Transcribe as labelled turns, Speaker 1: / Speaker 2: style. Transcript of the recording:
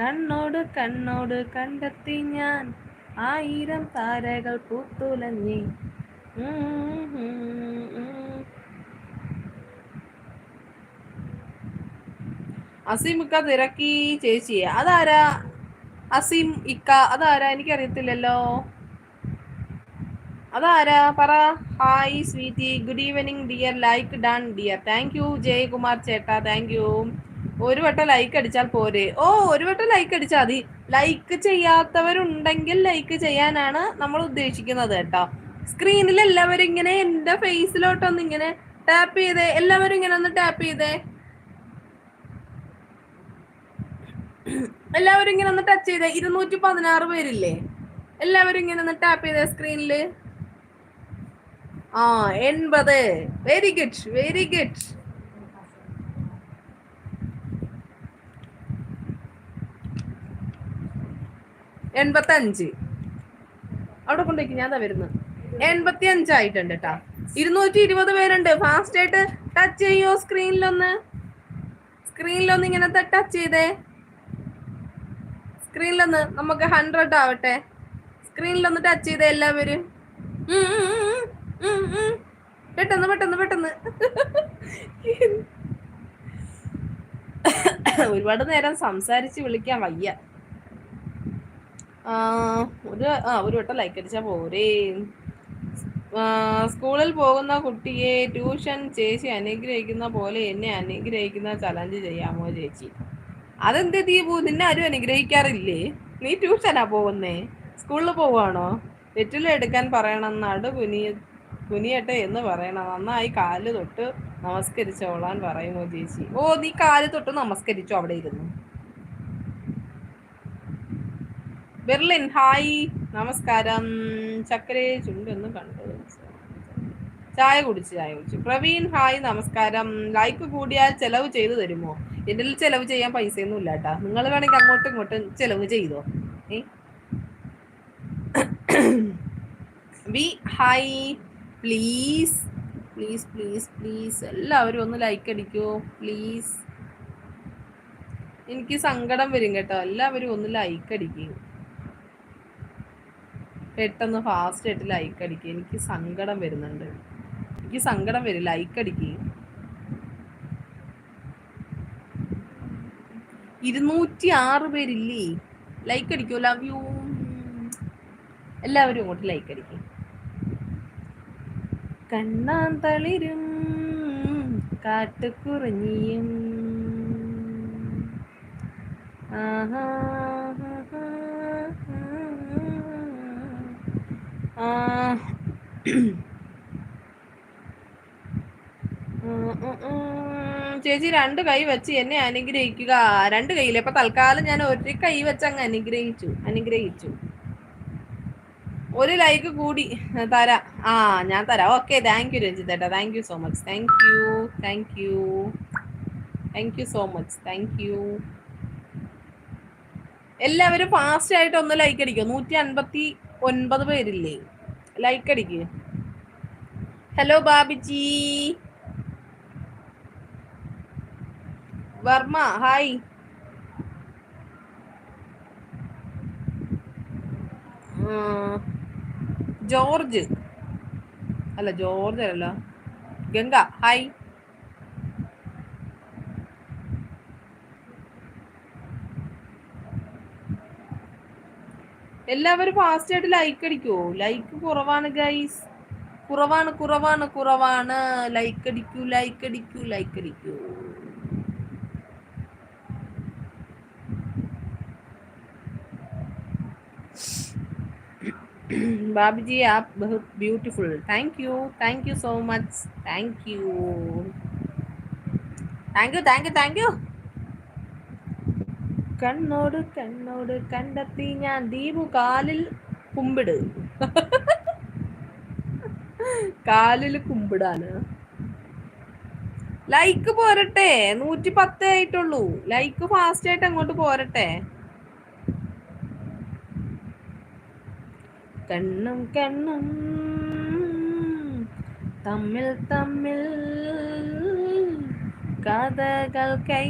Speaker 1: കണ്ണോട് കണ്ണോട് കണ്ടെത്തി ഞാൻ. ആയിരം താരകൾ പൂത്തുലഞ്ഞി. അസീം ഇക്ക തിരക്കി ചേച്ചിയെ അതാരാ? അസീം ഇക്ക. അതാരാ? എനിക്കറിയത്തില്ലല്ലോ. അതാരാ? പറ. Hi sweetie. Good evening dear. Like done dear. Thank you. Jayakumar ചേട്ടാ. Thank you. ഒരു വട്ടം ലൈക്ക് അടിച്ചാൽ പോരെ. ഓ ഒരു വട്ടം ലൈക്ക് അടിച്ചാൽ മതി. ലൈക്ക് ചെയ്യാത്തവരുണ്ടെങ്കിൽ ലൈക്ക് ചെയ്യാനാണ് നമ്മൾ ഉദ്ദേശിക്കുന്നത് കേട്ടോ. സ്ക്രീനിൽ എല്ലാവരും ഇങ്ങനെ എന്റെ ഫേസിലോട്ടൊന്ന് ഇങ്ങനെ ടാപ്പ് ചെയ്തേ. എല്ലാവരും ഇങ്ങനെ ഒന്ന് ടാപ്പ് ചെയ്തേ. എല്ലാവരും ഇങ്ങനെ ഒന്ന് ടച്ച് ചെയ്തേ. ഇരുന്നൂറ്റി പതിനാറ് പേരില്ലേ? എല്ലാവരും ഇങ്ങനെ ഒന്ന് ടാപ്പ് ചെയ്തേ സ്ക്രീനിൽ ആ എൺപത്. വെരി ഗുഡ് വെരി ഗുഡ് എൺപത്തി അഞ്ച് അവിടെ കൊണ്ടേക്ക് ഞാൻ വരുന്നത്. എൺപത്തി അഞ്ചായിട്ടുണ്ട് കേട്ടാ ഇരുന്നൂറ്റി ഇരുപത് പേരുണ്ട്. ഫാസ്റ്റ് ആയിട്ട് ടച്ച് ചെയ്യോ സ്ക്രീനിലൊന്ന് സ്ക്രീനിലൊന്ന് ഇങ്ങനത്തെ ടച്ച് ചെയ്തേ. സ്ക്രീനിലൊന്ന് നമുക്ക് ഹൺഡ്രഡ് ആവട്ടെ. സ്ക്രീനിലൊന്ന് ടച്ച് ചെയ്തേ എല്ലാവരും. പെട്ടെന്ന് പെട്ടെന്ന് പെട്ടെന്ന്. ഒരുപാട് നേരം സംസാരിച്ച് വിളിക്കാൻ വയ്യ. ഒരു ആ ഒരു വട്ടം ലൈക്ക് അടിച്ചാൽ പോരേ. സ്കൂളിൽ പോകുന്ന കുട്ടിയെ ട്യൂഷൻ ചേച്ചി അനുഗ്രഹിക്കുന്ന പോലെ എന്നെ അനുഗ്രഹിക്കുന്ന ചലഞ്ച് ചെയ്യാമോ ചേച്ചി? അതെന്ത് ദീപു? നിന്നെ ആരും അനുഗ്രഹിക്കാറില്ലേ? നീ ട്യൂഷനാ പോകുന്നേ? സ്കൂളിൽ പോവാണോ എടുക്കാൻ പറയണം നടു കുനിയ കുനിയട്ടെ എന്ന് പറയണം. നന്നായി കാൽ തൊട്ട് നമസ്കരിച്ചോളാൻ പറയുമോ ചേച്ചി? ഓ നീ കാൽ തൊട്ട് നമസ്കരിച്ചോ അവിടെ ഇരുന്നു. ബെർലിൻ ഹായ് നമസ്കാരം. ചക്കരേ ചുണ്ടൊന്നും കണ്ടു. ചായ കുടിച്ച് ചായ കുടിച്ചു. പ്രവീൺ ഹായ് നമസ്കാരം. ലൈക്ക് കൂടിയാൽ ചെലവ് ചെയ്തു തരുമോ? എന്റെ ചെലവ് ചെയ്യാൻ പൈസയൊന്നും ഇല്ല കേട്ടാ. നിങ്ങൾ വേണമെങ്കിൽ അങ്ങോട്ടും ഇങ്ങോട്ടും ചെലവ് ചെയ്തോ? B hi. Please please please please. എല്ലാവരും ഒന്ന് ലൈക്ക് അടിക്കൂ. പ്ലീസ്. എനിക്ക് സങ്കടം വരും കേട്ടോ. എല്ലാവരും ഒന്ന് ലൈക്ക് അടിക്കും. പെട്ടെന്ന് ഫാസ്റ്റ് ആയിട്ട് ലൈക്ക് അടിക്കുക. എനിക്ക് സങ്കടം വരുന്നുണ്ട്. എനിക്ക് സങ്കടം വരും. ലൈക്ക് അടിക്കുക ഇരുന്നൂറ്റി ആറ് പേരില്ലേ? ലൈക്ക് അടിക്കോ ലവ് യു എല്ലാവരും ഇങ്ങോട്ട് ലൈക്ക് അടിക്കും. കണ്ണാൻ തളിരും കാട്ടുകുറഞ്ഞിയും. ആഹാ. ചേച്ചി രണ്ട് കൈ വെച്ച് എന്നെ അനുഗ്രഹിക്കുക. രണ്ട് കൈയില്ല ഇപ്പൊ തൽക്കാലം ഞാൻ ഒരു കൈ വെച്ച് അങ്ങ് അനുഗ്രഹിച്ചു. അനുഗ്രഹിച്ചു. ഒരു ലൈക്ക് കൂടി തരാം. ആ ഞാൻ തരാം. Okay thank you രഞ്ജിത്തേട്ടാ. Thank you so much thank you thank you thank you so much thank you എല്ലാവരും ഫാസ്റ്റ് ആയിട്ട് ഒന്ന് ലൈക്ക് അടിക്കും നൂറ്റി അൻപത്തി ഒൻപത് പേരില്ലേ? ലൈക്ക് അടിക്ക്. Hello Babiji Varma hi George. അല്ല ജോർജ് അല്ല. ഗംഗ ഹായ് എല്ലാവരും ഫാസ്റ്റ് ആയിട്ട് ലൈക്ക് അടിക്കുവോ ലൈക്ക് കുറവാണ് ഗൈസ് കുറവാണ് കുറവാണ് കുറവാണ് ലൈക്ക് അടിക്കൂ ലൈക്ക് അടിക്കൂ ലൈക്ക് അടിക്കൂ बाबी आप बहुत beautiful thank you thank you so much thank you thank you thank you thank you കണ്ണോട് കണ്ണോട് കണ്ടെത്തി ഞാൻ ദീപു കാലിൽ കുമ്പിട്. കാലിൽ കുമ്പിടാന് ലൈക്ക് പോരട്ടെ. നൂറ്റി പത്തേ ആയിട്ടുള്ളൂ. ലൈക്ക് ഫാസ്റ്റ് ആയിട്ട് അങ്ങോട്ട് പോരട്ടെ. കണ്ണും കണ്ണും തമ്മിൽ തമ്മിൽ കഥകൾ കൈ